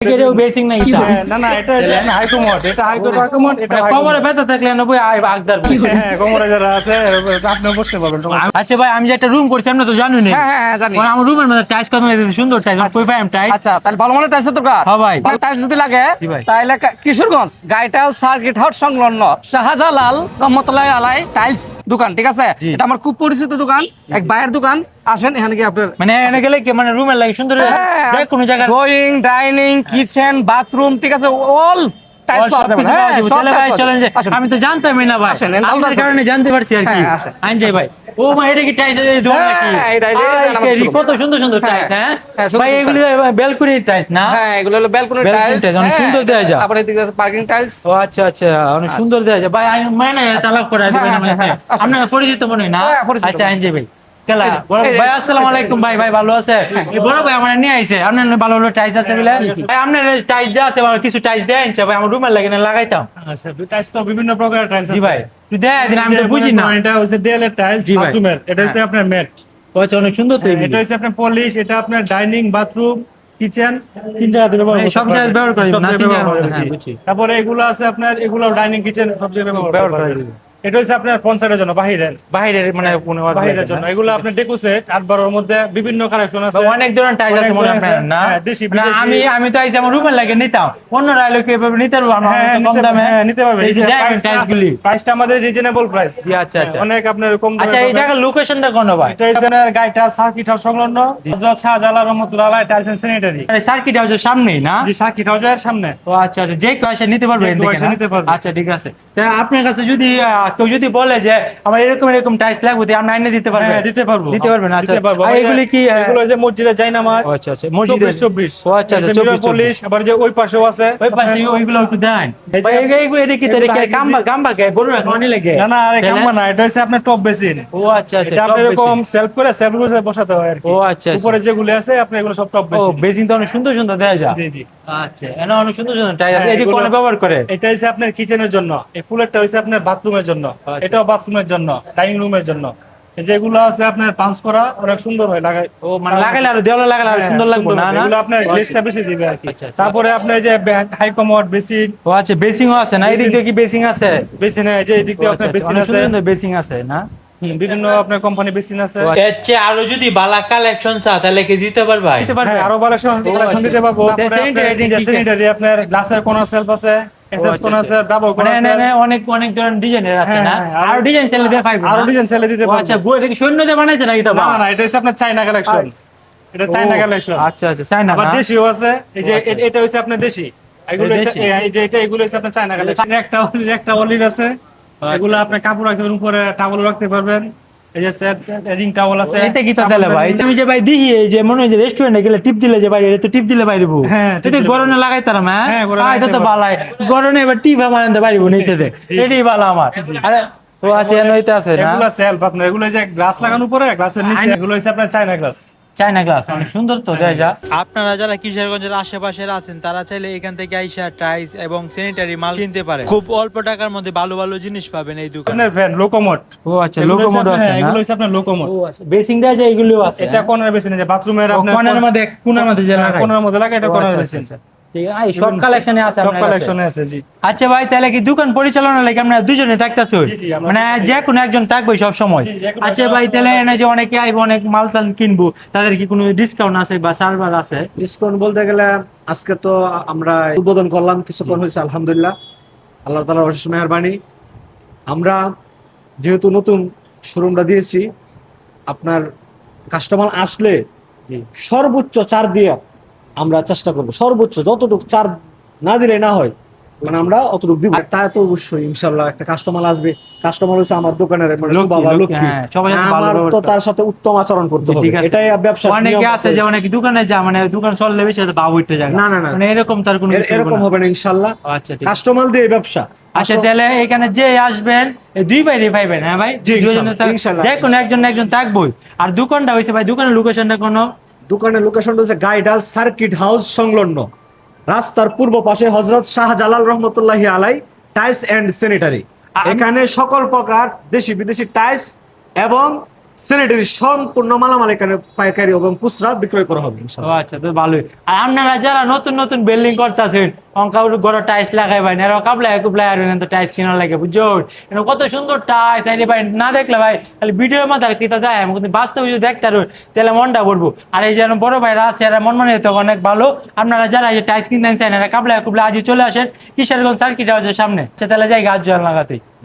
এটাও বেসিং নাই হ্যাঁ, না না এটা হাই এটা হাই এটা কোমরে ব্যথা থাকলে না বই আগদার হ্যাঁ কোমরে যারা আছে আপনিও বুঝতে পারবেন আচ্ছা ভাই আমি যে একটা রুম করছি আপনি তো জানেন হ্যাঁ হ্যাঁ হ্যাঁ, জানি। আমার রুমের মধ্যে টাইস কত লাগছে সুন্দর টাইস কই পাই আমি টাইস আচ্ছা তাহলে ভালো দরকার? হ্যাঁ ভাই। টাইলস যদি লাগে তাহলে কিশোরগঞ্জ গাইটাল সার্কিট হাউস সংলগ্ন শাহজালাল রহমতুল্লাহ আলাই টাইলস দোকান ঠিক আছে? এটা আমার খুব পরিচিত দোকান এক ভাইয়ের দোকান। আসেন এখানে কি আপনার মানে এনে গেলে কি মানে রুমের লাগে সুন্দর হ্যাঁ। যে কোনো জায়গায় ড্রয়িং ডাইনিং কিচেন বাথরুম ঠিক আছে অল হ্যাঁ। আমি তো জানতামই না ভাই। আপনার কারণে জানতে পারছি আর কি। হ্যাঁ, ভাই। ও মা এটা কি টাইস নাকি। কত সুন্দর সুন্দর টাইস হ্যাঁ? ভাই এগুলো ব্যালকনি টাইস না? হ্যাঁ এগুলো হলো tiles, অনেক সুন্দর দেয়া যায়। তারপরে এদিকে আছে পার্কিং টাইলস ও আচ্ছা আচ্ছা অনেক সুন্দর দেওয়া যায়। ভাই আমি মানে তালাক করে দিবেন আসুন। আপনার পরিচিত মনে হয় না? আচ্ছা ভাই কেলা এই যে, বড় এই যে, ভাই আসসালামু আলাইকুম ভাই ভাই ভালো আছে? বড় ভাই আমার নিয়ে আইছে। আপনার ভালো ভালো টাইস আছে বলে। ভাই আপনার টাইস যা আছে ভালো কিছু টাইস দেন ভাই আমার রুমে লাগে না লাগাইতাম। আচ্ছা টাইলস তো বিভিন্ন প্রকারের টাইলস জি ভাই। তুই দেয় দিন আমি তো বুঝি না। এটা হচ্ছে দেয়ালের টাইলস বাথরুমের এটা হচ্ছে আপনার ম্যাট আচ্ছা অনেক সুন্দর তো এটা হচ্ছে আপনার পলিশ এটা আপনার ডাইনিং বাথরুম কিচেন তিন জায়গাতে ব্যবহার এই সব জায়গায় ব্যবহার করা না, তিন জায়গায় করা যাবে, হ্যাঁ, জি। বুঝছি। তারপরে এগুলো আছে আপনার এগুলো ডাইনিং কিচেন সব জায়গায় ব্যবহার করা। এটা হচ্ছে আপনার পঞ্চায়েতের জন্য বাহিরের। বাইরের মানে কোনো বাহিরের জন্য। এগুলো আপনার ডেকোসেট আট বারোর মধ্যে বিভিন্ন কালেকশন আছে। অনেক ধরনের টাইস আছে মনে হয় আপনার, না? হ্যাঁ, দেশি, না, আমি আমি তো আইছি আমার রুমের লাগে নিতাম। কি এভাবে নিতে পারব? আমরা হ্যাঁ, তো কম দামে। হ্যাঁ, নিতে পারবেন এই যে দেখেন গুলি প্রাইসটা আমাদের রিজনেবল প্রাইস আচ্ছা, আচ্ছা। অনেক আপনার কম আচ্ছা এই। জায়গার লোকেশনটা কোন ভাই? এটা হচ্ছে আপনার গাইটা সার্কিট হাউস সংলগ্ন। Hazrat Shahjalal Rahmatullah tiles and sanitary মানে সার্কিট হাউসের সামনেই না? জি সার্কিট হাউসের সামনে। ও আচ্ছা আচ্ছা যে কেউ নিতে পারবে? নিতে পারবে। আচ্ছা ঠিক আছে। তা আপনার কাছে যদি কেউ যদি বলে যে আমার এরকম এরকম টাইলস লাগবে তো আপনি আইনে দিতে পারবেন হ্যাঁ দিতে পারব। দিতে পারবেন আচ্ছা। আর এগুলি কি এগুলো যে মসজিদে যাই নামাজ ও আচ্ছা আচ্ছা। মসজিদে 24 চব্বিশ। ও আচ্ছা আচ্ছা চব্বিশ পলিশ আবার যে ওই পাশেও আছে। ওই পাশে ওইগুলো একটু দেন। ভাই এই- এইগুলো এটা কি তো এগুলো গাম্বা গাম্বা কে? গরু রাখা অনেক লাগে না না আরে? কাম্বা না এটা হচ্ছে আপনার টপ বেসিন। ও আচ্ছা আচ্ছা এটা আপনি এরকম সেলফ করে সেলফ করে বসাতে হয় আর কি। ও আচ্ছা আচ্ছা। উপরে যেগুলো আছে আপনি এগুলো সব টপ বেসিন ও বেসিন। তো অনেক সুন্দর সুন্দর দেয়া যায় জি জি। আচ্ছা এখানে অনেক সুন্দর সুন্দর টাইলস আছে। হ্যাঁ, এটি কোনে ব্যবহার করে? এটা হচ্ছে আপনার কিচেনের জন্য। এই ফুলেরটা হচ্ছে আপনার বাথরুমের জন্য। আচ্ছা। এটাও বাথরুমের জন্য ডাইনিং রুমের জন্য। যেগুলো আছে আপনার পাঞ্চ করা অনেক সুন্দর হয় লাগাই ও মানে লাগাইলে আরও দেওয়ালে লাগাইলে আরও হ্যাঁ, সুন্দর লাগবে না না? এগুলো আপনার গ্লেজটা বেশি দিবে আর কি। আচ্ছা, আচ্ছা। তারপরে যে হাই কমোড ও আচ্ছা বেসিংও আছে না? এদিক দিয়ে কি বেসিং আছে? বেসিনে যে এদিক ও দিয়ে আচ্ছা, আপনার আচ্ছা, আছে। বেসিং আছে না? বিভিন্ন আপনার কোম্পানি বেসিন আছে। এর চেয়ে আরও যদি বালা কালেকশন চা তাহলে কি দিতে পারবাই দিতে হ্যাঁ, আরও বারেশন কালেকশন দিতে পারব। আপনার গ্লাসের কোন সেলফ আছে? আচ্ছা, কোন আচ্ছা। আছে? ডাবল কোন আছে? এনে- এনে অনেক অনেক ধরনের ডিজাইনের আছে না? আরো- আরও ডিজাইন চাইলে দিয়ে পাইবে আরও ডিজাইন চাইলে দিতে পারব আচ্ছা বই এটা কি সৈন্যতে বানাইছে নাকি তো না এটা হচ্ছে আপনার চাইনা কালেকশন এটা চাইনা কালেকশন আচ্ছা আচ্ছা চাইনা আবার দেশিও আছে। এই যে আচ্ছা। এটা হচ্ছে আপনার দেশি। এগুলো এই যে এটা এগুলো হচ্ছে আপনার চাইনা কালেকশন একটা অলির আছে। এগুলো আপনি কাপড় রাখতে উপরে টাওয়াল রাখতে পারবেন। এই যে রিং টাওয়াল আছে। এতে কি ভাই? তুমি যে ভাই এই যে মনে হয় যে রেস্টুরেন্টে গেলে টিপ দিলে যে ভাই এটা তো টিপ দিলে হ্যাঁ, tip যদি গরমে লাগাই তারা হ্যাঁ? হ্যাঁ, এটা তো বালাই। গরমে এবার টিপ বানাতে পারিব নিচে এটাই ভালো আমার। আরে ও আছে এনইতে আছে না? এগুলো সেলফ আপনার এগুলো যে গ্লাস লাগানো উপরে গ্লাসের নিচে এগুলো হচ্ছে আপনার চাইনা গ্লাস চাইনা গ্লাস অনেক সুন্দর তো দেয় যা। আপনারা যারা কিশোরগঞ্জের আশেপাশে আছেন তারা চাইলে এখান থেকে আইসা টাইস এবং স্যানিটারি মাল কিনতে পারে খুব অল্প টাকার মধ্যে ভালো ভালো জিনিস পাবেন এই দোকানে। আপনার ফ্যান লোকোমোট ও আচ্ছা লোকোমোট আছে না? এগুলো হচ্ছে আপনার লোকোমোট ও আচ্ছা বেসিং দেয় যায় এগুলো আছে এটা কোনার বেসিন আছে বাথরুমের আপনার কোণার মধ্যে কোণার মধ্যে যে কোনার মধ্যে লাগে এটা কোনার আচ্ছা, আচ্ছা। ঠিক আছে? এই সব কালেকশনে আছে সব আপনার কালেকশনে আছে জি। ভাই তাহলে কি দোকান পরিচালনা লাগে আমরা দুজনে থাকতেছি? মানে যে কোনো একজন থাকবে সব সময় আচ্ছা ভাই তাহলে এনে যে অনেকে আইব অনেক মাল টাল কিনবো তাদের কি কোনো ডিসকাউন্ট আছে বা সার্ভার আছে? ডিসকাউন্ট বলতে গেলে আজকে তো আমরা উদ্বোধন করলাম কিছুক্ষণ হয়েছে আলহামদুলিল্লাহ। আল্লাহ তালার অশেষ মেহরবানি। আমরা যেহেতু নতুন শোরুমটা দিয়েছি আপনার কাস্টমার আসলে সর্বোচ্চ চার দিয়ে আমরা চেষ্টা করব। সর্বোচ্চ যতটুকু চার না দিলে না হয় মানে আমরা অতটুকু দিব। তা তো অবশ্যই ইনশাল্লাহ একটা কাস্টমার আসবে। কাস্টমার হচ্ছে আমার দোকানের মানে বাবা লক্ষ্মী, হ্যাঁ, আমার তো তার সাথে উত্তম আচরণ করতে হবে। এটাই ব্যবসা অনেকে আছে যে অনেক দোকানে যা মানে দোকান চললে বেশি বাবু উঠতে যায় না, না, না। মানে এরকম তার কোনো এরকম হবে না। ইনশাল্লাহ আচ্ছা কাস্টমার দিয়ে ব্যবসা। আচ্ছা তাহলে এখানে যে আসবেন এই দুই বাইরে পাইবেন হ্যাঁ ভাই? দুইজনে যে কোনো একজন না একজন থাকবোই। আর দোকানটা হয়েছে ভাই দোকানের লোকেশনটা কোনো দোকানের লোকেশন হচ্ছে গাইডাল সার্কিট হাউস সংলগ্ন। রাস্তার পূর্ব পাশে হজরত শাহজালাল রহমতুল্লাহি আলাই টাইস অ্যান্ড স্যানিটারি এখানে সকল প্রকার দেশি বিদেশি টাইস এবং সম্পূর্ণ মালামাল এখানে পাইকারি এবং খুচরা বিক্রয় করা হবে আচ্ছা তো ভালোই। আর আপনারা যারা নতুন নতুন বিল্ডিং করতেছেন, অঙ্কা গড় টাইলস লাগাই ভাই, এরা কাবলাই কুবলাই আর তো টাইলস লাগে, বুঝছ? কত সুন্দর টাইলস আইলে ভাই, না দেখলে ভাই, খালি ভিডিওর মধ্যে আর কি তা দেয় আমি কিন্তু বাস্তবে যদি দেখতে পারো, তাহলে মনটা পড়ব আর এই যে এরম বড় ভাইরা আছে, এরা মন মনে তো অনেক ভালো। আপনারা যারা এই টাইলস কিনতে চান এরা কাবলাই কুবলাই আজই চলে আসেন, কিশোরগঞ্জ সার্কিট হাউসের সামনে। আচ্ছা তাহলে যাই গাছ জল লাগাতে।